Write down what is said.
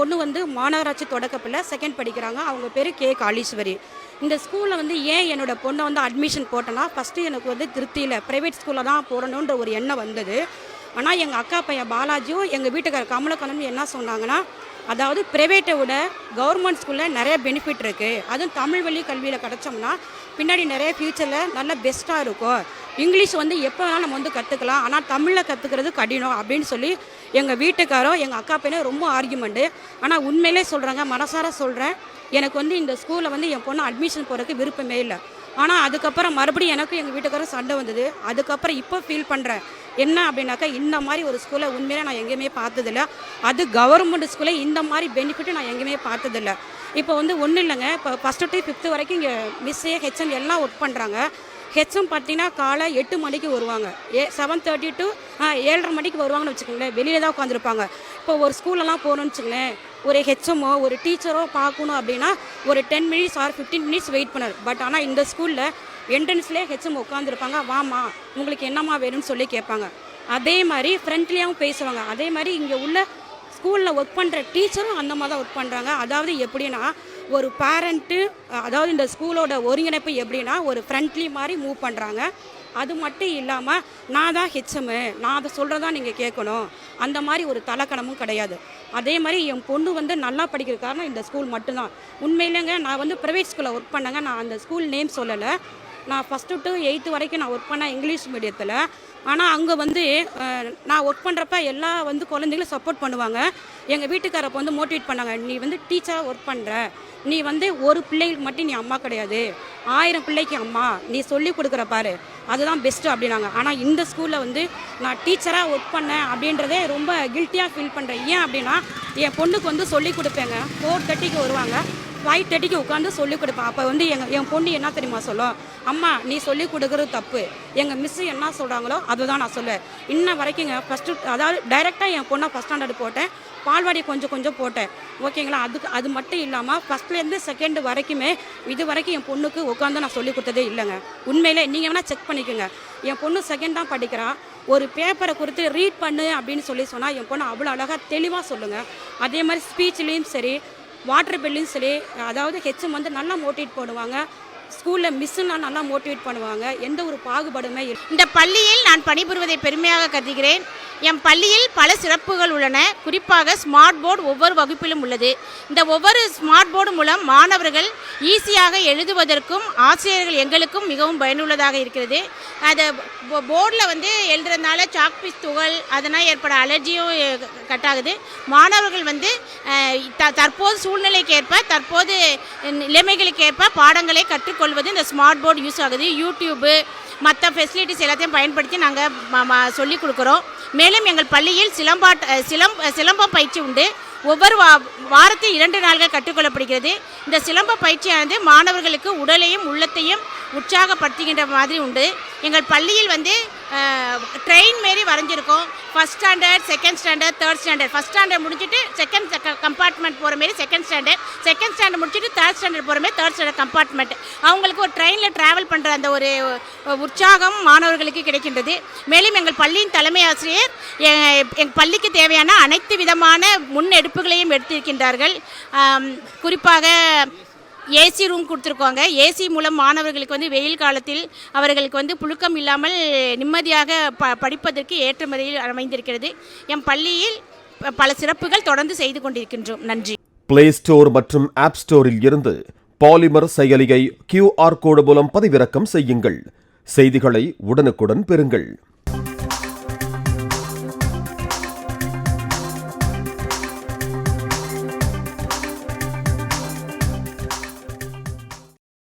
பொண்ணு வந்து மாநகராட்சி தொடக்கப்பில் செகண்ட் படிக்கிறாங்க. அவங்க பேர் கே. காளீஸ்வரி. இந்த ஸ்கூலில் வந்து ஏன் என்னோட பொண்ணை வந்து அட்மிஷன் போட்டேன்னா ஃபஸ்ட்டு எனக்கு வந்து திருப்தியில் ப்ரைவேட் ஸ்கூலில் தான் போடணுன்ற ஒரு எண்ணம் வந்தது. ஆனால் எங்கள் அக்கா பையன் பாலாஜியும் எங்கள் வீட்டுக்கார கமலக்கண்ணனும் என்ன சொன்னாங்கன்னா அதாவது ப்ரைவேட்டை விட கவர்மெண்ட் ஸ்கூலில் நிறைய பெனிஃபிட் இருக்குது அதுவும் தமிழ் வழி கல்வியில் கிடச்சோம்னா பின்னாடி நிறைய ஃப்யூச்சரில் நல்ல பெஸ்ட்டாக இருக்கும். இங்கிலீஷ் வந்து எப்போ வேணாலும் நம்ம வந்து கற்றுக்கலாம் ஆனால் தமிழில் கற்றுக்கிறது கடினம் அப்படின்னு சொல்லி எங்கள் வீட்டுக்காரரும் எங்கள் அக்கா பையனும் ரொம்ப ஆர்கியூமெண்ட்டு ஆனால் உண்மையிலே சொல்கிறாங்க மனசார சொல்கிறேன் எனக்கு வந்து இந்த ஸ்கூலில் வந்து என் பொண்ணு அட்மிஷன் போகிறதுக்கு விருப்பமே இல்லை. ஆனால் அதுக்கப்புறம் மறுபடியும் எனக்கும் எங்கள் வீட்டுக்காரரும் சண்டை வந்தது. அதுக்கப்புறம் இப்போ ஃபீல் பண்ணுறேன் என்ன அப்படின்னாக்கா இந்த மாதிரி ஒரு ஸ்கூலை உண்மையிலே நான் எங்கேயுமே பார்த்ததில்ல. அது கவர்மெண்ட் ஸ்கூலே இந்த மாதிரி பெனிஃபிட்டு நான் எங்கேயுமே பார்த்ததில்ல. இப்போ வந்து ஒன்றும் இல்லைங்க. இப்போ ஃபஸ்ட்டு டு ஃபிஃப்த்து வரைக்கும் இங்கே மிஸ்ஸு ஹெச்எம் எல்லாம் ஒர்க் பண்ணுறாங்க ஹெச்எம் பார்த்தீங்கன்னா காலை எட்டு மணிக்கு வருவாங்க. ஏ செவன் தேர்ட்டி டு ஏழரை மணிக்கு வருவாங்கன்னு வச்சுக்கோங்களேன். வெளியில் தான் உட்காந்துருப்பாங்க இப்போ ஒரு ஸ்கூலெல்லாம் போகணும்னு வச்சுக்கோங்களேன். ஒரு ஹெச்எம்மோ ஒரு டீச்சரோ பார்க்கணும் அப்படின்னா ஒரு ten minutes or fifteen minutes wait பண்ணார் பட் ஆனால் இந்த ஸ்கூலில் என்ட்ரன்ஸ்லேயே ஹெச்எம் உட்காந்துருப்பாங்க வாமா உங்களுக்கு என்னம்மா வேணும்னு சொல்லி கேட்பாங்க. அதே மாதிரி ஃப்ரெண்ட்லியாகவும் பேசுவாங்க. அதே மாதிரி இங்கே உள்ள ஸ்கூலில் ஒர்க் பண்ணுற டீச்சரும் அந்த மாதிரி தான் ஒர்க் பண்ணுறாங்க அதாவது எப்படின்னா ஒரு பேரண்ட்டு அதாவது இந்த ஸ்கூலோட ஒருங்கிணைப்பு எப்படின்னா ஒரு ஃப்ரெண்ட்லி மாதிரி மூவ் பண்ணுறாங்க அது மட்டும் இல்லாமல் நான் தான் ஹெச்எம்மு நான் அதை சொல்கிறதா நீங்கள் கேட்கணும். அந்த மாதிரி ஒரு தலக்கணமும் கிடையாது. அதே மாதிரி என் பொண்ணு வந்து நல்லா படிக்கிற காரணம் இந்த ஸ்கூல் மட்டும்தான். உண்மையிலேங்க நான் வந்து ப்ரைவேட் ஸ்கூலில் ஒர்க் பண்ணேங்க. நான் அந்த ஸ்கூல் நேம் சொல்லலை. நான் ஃபஸ்ட்டு டு எயித்து வரைக்கும் நான் ஒர்க் பண்ணேன் இங்கிலீஷ் மீடியத்தில் ஆனால் அங்கே வந்து நான் ஒர்க் பண்ணுறப்ப எல்லா வந்து குழந்தைங்களும் சப்போர்ட் பண்ணுவாங்க. எங்கள் வீட்டுக்காரப்ப வந்து மோட்டிவேட் பண்ணாங்க நீ வந்து டீச்சராக ஒர்க் பண்ணுற நீ வந்து ஒரு பிள்ளைகளுக்கு மட்டும் நீ அம்மா கிடையாது. ஆயிரம் பிள்ளைக்கு அம்மா. நீ சொல்லி கொடுக்குற பாரு. அதுதான் பெஸ்ட்டு அப்படின்னாங்க. ஆனால் இந்த ஸ்கூலில் வந்து நான் டீச்சராக ஒர்க் பண்ணேன் அப்படின்றதே ரொம்ப கில்ட்டியாக ஃபீல் பண்ணுறேன் ஏன் அப்படின்னா என் பொண்ணுக்கு வந்து சொல்லி கொடுப்பேங்க. ஃபோர் தேர்ட்டிக்கு வருவாங்க. ஃபைவ் தேர்ட்டிக்கு உட்காந்து சொல்லி கொடுப்பேன் அப்போ வந்து எங்கள் என் பொண்ணு என்ன தெரியுமா சொல்லும்? அம்மா நீ சொல்லி கொடுக்குறது தப்பு. எங்கள் மிஸ்ஸு என்ன சொல்கிறாங்களோ அதை தான் நான் சொல்லுவேன். இன்ன வரைக்குங்க ஃபஸ்ட்டு அதாவது டைரெக்டாக என் பொண்ணை ஃபஸ்ட் ஸ்டாண்டர்டு போட்டேன். பால்வாடி கொஞ்சம் கொஞ்சம் போட்டேன். ஓகேங்களா அதுக்கு அது மட்டும் இல்லாமல் ஃபஸ்ட்லேருந்து செகண்ட் வரைக்குமே இது வரைக்கும் என் பொண்ணுக்கு உட்காந்து நான் சொல்லி கொடுத்ததே இல்லைங்க. உண்மையிலே நீங்கள் வேணால் செக் பண்ணிக்கோங்க. என் பொண்ணு செகண்ட் தான் படிக்கிறான் ஒரு பேப்பரை கொடுத்து ரீட் பண்ணு அப்படின்னு சொல்லி சொன்னால் என் பொண்ணு அவ்வளோ அழகாக தெளிவாக சொல்லுங்கள் அதே மாதிரி ஸ்பீச்லேயும் சரி வாட்டர் பில்லையும் சரி அதாவது ஹெச்எம் வந்து நல்லா மோட்டிவேட் போடுவாங்க. ஸ்கூலில் மிஸ்ஸுலாம் நல்லா மோட்டிவேட் பண்ணுவாங்க. எந்த ஒரு பாகுபாடுமே இந்த பள்ளியில் நான் பணிபுரிவதை பெருமையாக கருதுகிறேன். என் பள்ளியில் பல சிறப்புகள் உள்ளன. குறிப்பாக ஸ்மார்ட் போர்டு ஒவ்வொரு வகுப்பிலும் உள்ளது. இந்த ஒவ்வொரு ஸ்மார்ட் போர்டு மூலம் மாணவர்கள் ஈஸியாக எழுதுவதற்கும் ஆசிரியர்கள் எங்களுக்கும் மிகவும் பயனுள்ளதாக இருக்கிறது. அது போர்டில் வந்து எழுதுறதுனால சாக்பீஸ் துகள் அதனால் ஏற்பட அலர்ஜியும் கட்டாகுது. மாணவர்கள் வந்து த- தற்போது சூழ்நிலைக்கு ஏற்ப தற்போது நிலைமைகளுக்கு ஏற்ப பாடங்களை கொள்வது இந்த ஸ்மார்ட் போர்டு யூஸ் ஆகுது. யூடியூப்பு மற்ற ஃபெசிலிட்டிஸ் எல்லாத்தையும் பயன்படுத்தி நாங்கள் சொல்லிக் கொடுக்குறோம். மேலும் எங்கள் பள்ளியில் சிலம்பாட் சிலம்ப சிலம் சிலம்பம் பயிற்சி உண்டு. ஒவ்வொரு வா வாரத்தில் இரண்டு நாள்கள் கற்றுக்கொள்ளப்படுகிறது. இந்த சிலம்ப பயிற்சியானது மாணவர்களுக்கு உடலையும் உள்ளத்தையும் உற்சாகப்படுத்துகின்ற மாதிரி உண்டு. எங்கள் பள்ளியில் வந்து ட்ரெயின் மாரி வரைஞ்சிருக்கோம். First standard second standard third standard first standard முடிச்சுட்டு செகண்ட் கம்பார்ட்மெண்ட் போகிற மாரி செகண்ட் ஸ்டாண்டர்ட் செகண்ட் ஸ்டாண்டர்ட் முடிச்சுட்டு தேர்ட் ஸ்டாண்டர்ட் போகிற மாதிரி தேர்ட் ஸ்டாண்டர்ட் கம்பார்ட்மெண்ட் அவங்களுக்கு ஒரு ட்ரெயினில் ட்ராவல் பண்ணுற அந்த ஒரு உற்சாகம் மாணவர்களுக்கு கிடைக்கின்றது. மேலும் எங்கள் பள்ளியின் தலைமை ஆசிரியர் எ- எங்கள் பள்ளிக்கு தேவையான அனைத்து விதமான முன்னெடுப்புகளையும் எடுத்திருக்கின்றார்கள். குறிப்பாக ஏசி ரூம் கொடுத்துருக்காங்க. ஏசி மூலம் மாணவர்களுக்கு வந்து வெயில் காலத்தில் அவர்களுக்கு வந்து புழுக்கம் இல்லாமல் நிம்மதியாக ப படிப்பதற்கு ஏற்ற அமைந்திருக்கிறது. எம் பள்ளியில் பல சிறப்புகள் தொடர்ந்து செய்து கொண்டிருக்கின்றோம். நன்றி. பிளே ஸ்டோர் மற்றும் ஆப் ஸ்டோரில் இருந்து பாலிமர் செயலியை கியூஆர் கோடு மூலம் பதிவிறக்கம் செய்யுங்கள். செய்திகளை உடனுக்குடன் பெறுங்கள்.